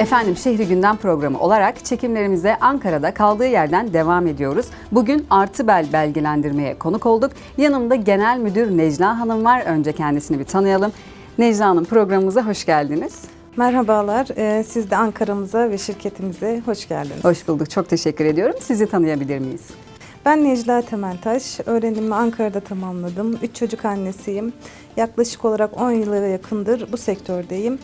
Efendim Şehri Gündem programı olarak çekimlerimize Ankara'da kaldığı yerden devam ediyoruz. Bugün Artı Bel belgelendirmeye konuk olduk. Yanımda Genel Müdür Necla Hanım var. Önce kendisini bir tanıyalım. Necla Hanım programımıza hoş geldiniz. Merhabalar, ee, siz de Ankara'mıza ve şirketimize hoş geldiniz. Hoş bulduk. Çok teşekkür ediyorum. Sizi tanıyabilir miyiz? Ben Necla Temeltaş, öğrenimimi Ankara'da tamamladım. Üç çocuk annesiyim. Yaklaşık olarak 10 yıla yakındır bu sektördeyim.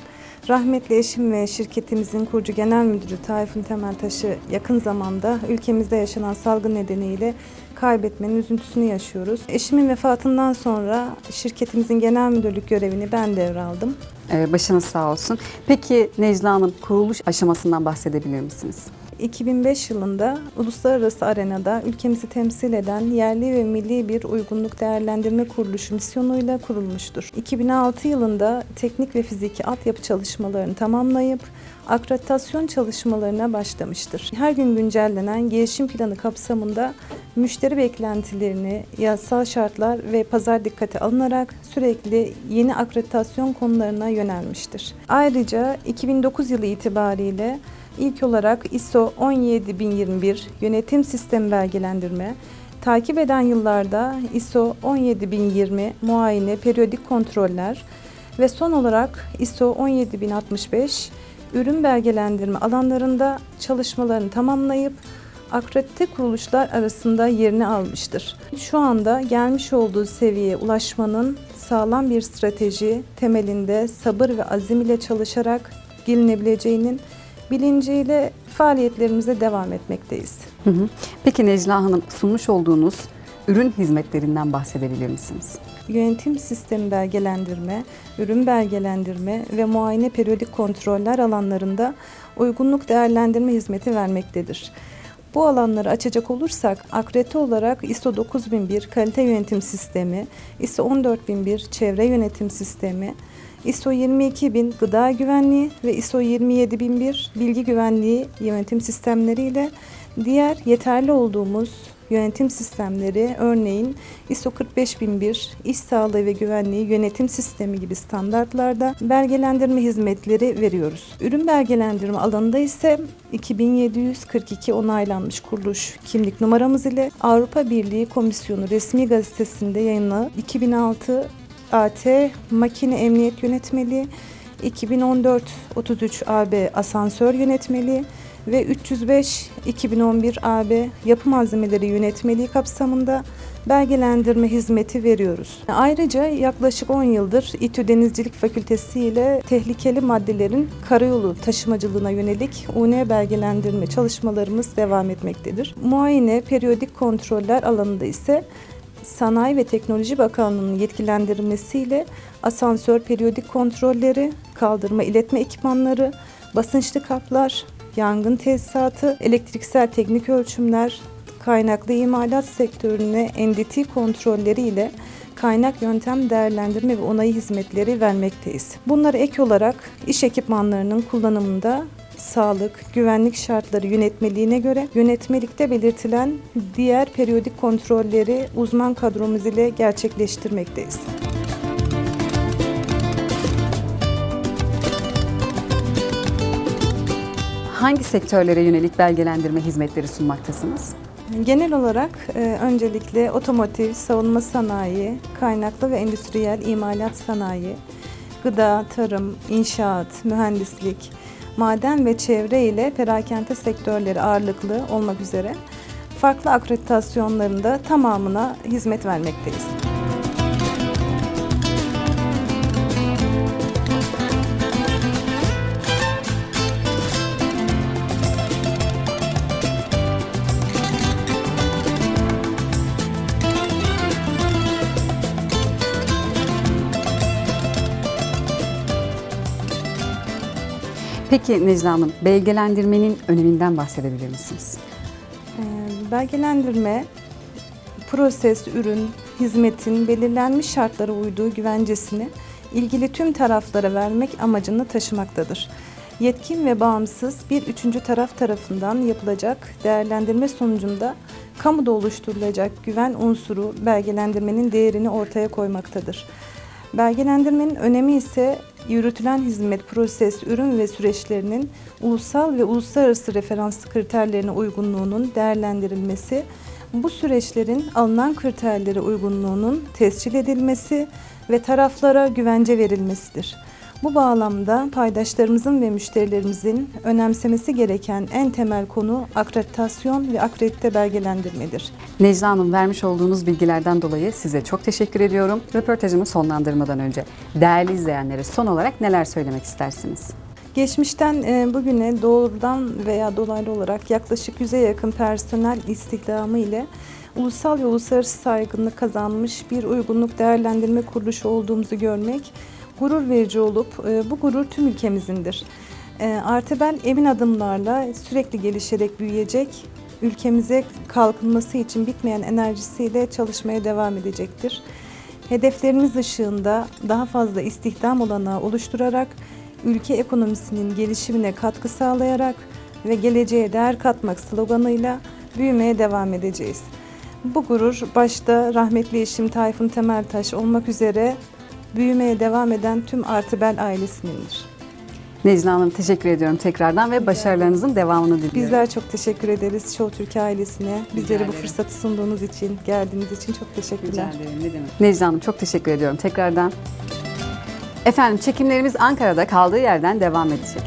Rahmetli eşim ve şirketimizin kurucu genel müdürü Tayfun Temeltaş'ı yakın zamanda ülkemizde yaşanan salgın nedeniyle kaybetmenin üzüntüsünü yaşıyoruz. Eşimin vefatından sonra şirketimizin genel müdürlük görevini ben devraldım. Ee, başınız sağ olsun. Peki Necla Hanım kuruluş aşamasından bahsedebilir misiniz? 2005 yılında uluslararası arenada ülkemizi temsil eden yerli ve milli bir uygunluk değerlendirme kuruluşu misyonuyla kurulmuştur. 2006 yılında teknik ve fiziki altyapı çalışmalarını tamamlayıp akreditasyon çalışmalarına başlamıştır. Her gün güncellenen gelişim planı kapsamında müşteri beklentilerini, yasal şartlar ve pazar dikkate alınarak sürekli yeni akreditasyon konularına yönelmiştir. Ayrıca 2009 yılı itibariyle İlk olarak ISO 17021 yönetim sistemi belgelendirme, takip eden yıllarda ISO 17020 muayene periyodik kontroller ve son olarak ISO 17065 ürün belgelendirme alanlarında çalışmalarını tamamlayıp akredite kuruluşlar arasında yerini almıştır. Şu anda gelmiş olduğu seviyeye ulaşmanın sağlam bir strateji temelinde sabır ve azim ile çalışarak gelinebileceğinin bilinciyle faaliyetlerimize devam etmekteyiz. Hı hı. Peki Necla Hanım sunmuş olduğunuz ürün hizmetlerinden bahsedebilir misiniz? Yönetim sistemi belgelendirme, ürün belgelendirme ve muayene periyodik kontroller alanlarında uygunluk değerlendirme hizmeti vermektedir. Bu alanları açacak olursak akredite olarak ISO 9001 kalite yönetim sistemi, ISO 14001 çevre yönetim sistemi, ISO 22000 gıda güvenliği ve ISO 27001 bilgi güvenliği yönetim sistemleriyle diğer yeterli olduğumuz yönetim sistemleri örneğin ISO 45001 iş sağlığı ve güvenliği yönetim sistemi gibi standartlarda belgelendirme hizmetleri veriyoruz. Ürün belgelendirme alanında ise 2742 onaylanmış kuruluş kimlik numaramız ile Avrupa Birliği Komisyonu resmi gazetesinde yayınlanan 2006 AT Makine Emniyet Yönetmeliği, 2014 33 AB Asansör Yönetmeliği ve 305 2011 AB Yapı Malzemeleri Yönetmeliği kapsamında belgelendirme hizmeti veriyoruz. Ayrıca yaklaşık 10 yıldır İTÜ Denizcilik Fakültesi ile tehlikeli maddelerin karayolu taşımacılığına yönelik UN belgelendirme çalışmalarımız devam etmektedir. Muayene, periyodik kontroller alanında ise Sanayi ve Teknoloji Bakanlığı'nın yetkilendirmesiyle asansör periyodik kontrolleri, kaldırma iletme ekipmanları, basınçlı kaplar, yangın tesisatı, elektriksel teknik ölçümler, kaynaklı imalat sektörüne NDT kontrolleri ile kaynak yöntem değerlendirme ve onayı hizmetleri vermekteyiz. Bunlara ek olarak iş ekipmanlarının kullanımında sağlık, güvenlik şartları yönetmeliğine göre yönetmelikte belirtilen diğer periyodik kontrolleri uzman kadromuz ile gerçekleştirmekteyiz. Hangi sektörlere yönelik belgelendirme hizmetleri sunmaktasınız? Genel olarak e, öncelikle otomotiv, savunma sanayi, kaynaklı ve endüstriyel imalat sanayi, gıda, tarım, inşaat, mühendislik, maden ve çevre ile perakende sektörleri ağırlıklı olmak üzere farklı akreditasyonlarında tamamına hizmet vermekteyiz. Peki Necla Hanım, belgelendirmenin öneminden bahsedebilir misiniz? Ee, Belgelendirme, proses, ürün, hizmetin belirlenmiş şartlara uyduğu güvencesini ilgili tüm taraflara vermek amacını taşımaktadır. Yetkin ve bağımsız bir üçüncü taraf tarafından yapılacak değerlendirme sonucunda kamuda oluşturulacak güven unsuru belgelendirmenin değerini ortaya koymaktadır. Belgelendirmenin önemi ise yürütülen hizmet, proses, ürün ve süreçlerinin ulusal ve uluslararası referans kriterlerine uygunluğunun değerlendirilmesi, bu süreçlerin alınan kriterlere uygunluğunun tescil edilmesi ve taraflara güvence verilmesidir. Bu bağlamda paydaşlarımızın ve müşterilerimizin önemsemesi gereken en temel konu akreditasyon ve akredite belgelendirmedir. Necla Hanım vermiş olduğunuz bilgilerden dolayı size çok teşekkür ediyorum. Röportajımı sonlandırmadan önce değerli izleyenlere son olarak neler söylemek istersiniz? Geçmişten e, bugüne doğrudan veya dolaylı olarak yaklaşık 100'e yakın personel istihdamı ile ulusal ve uluslararası saygınlık kazanmış bir uygunluk değerlendirme kuruluşu olduğumuzu görmek gurur verici olup e, bu gurur tüm ülkemizindir. E, Artebel emin adımlarla sürekli gelişerek büyüyecek, ülkemize kalkınması için bitmeyen enerjisiyle çalışmaya devam edecektir. Hedeflerimiz ışığında daha fazla istihdam olanağı oluşturarak ülke ekonomisinin gelişimine katkı sağlayarak ve geleceğe değer katmak sloganıyla büyümeye devam edeceğiz. Bu gurur başta rahmetli eşim Tayfun Temeltaş olmak üzere büyümeye devam eden tüm Artıbel ailesinindir. Necla Hanım teşekkür ediyorum tekrardan ve başarılarınızın devamını diliyorum. Bizler çok teşekkür ederiz Show Türkiye ailesine. Bizlere bu ederim. fırsatı sunduğunuz için, geldiğiniz için çok teşekkürler. Rica ederim, ne demek. Necla Hanım çok teşekkür ediyorum tekrardan. Efendim çekimlerimiz Ankara'da kaldığı yerden devam edecek.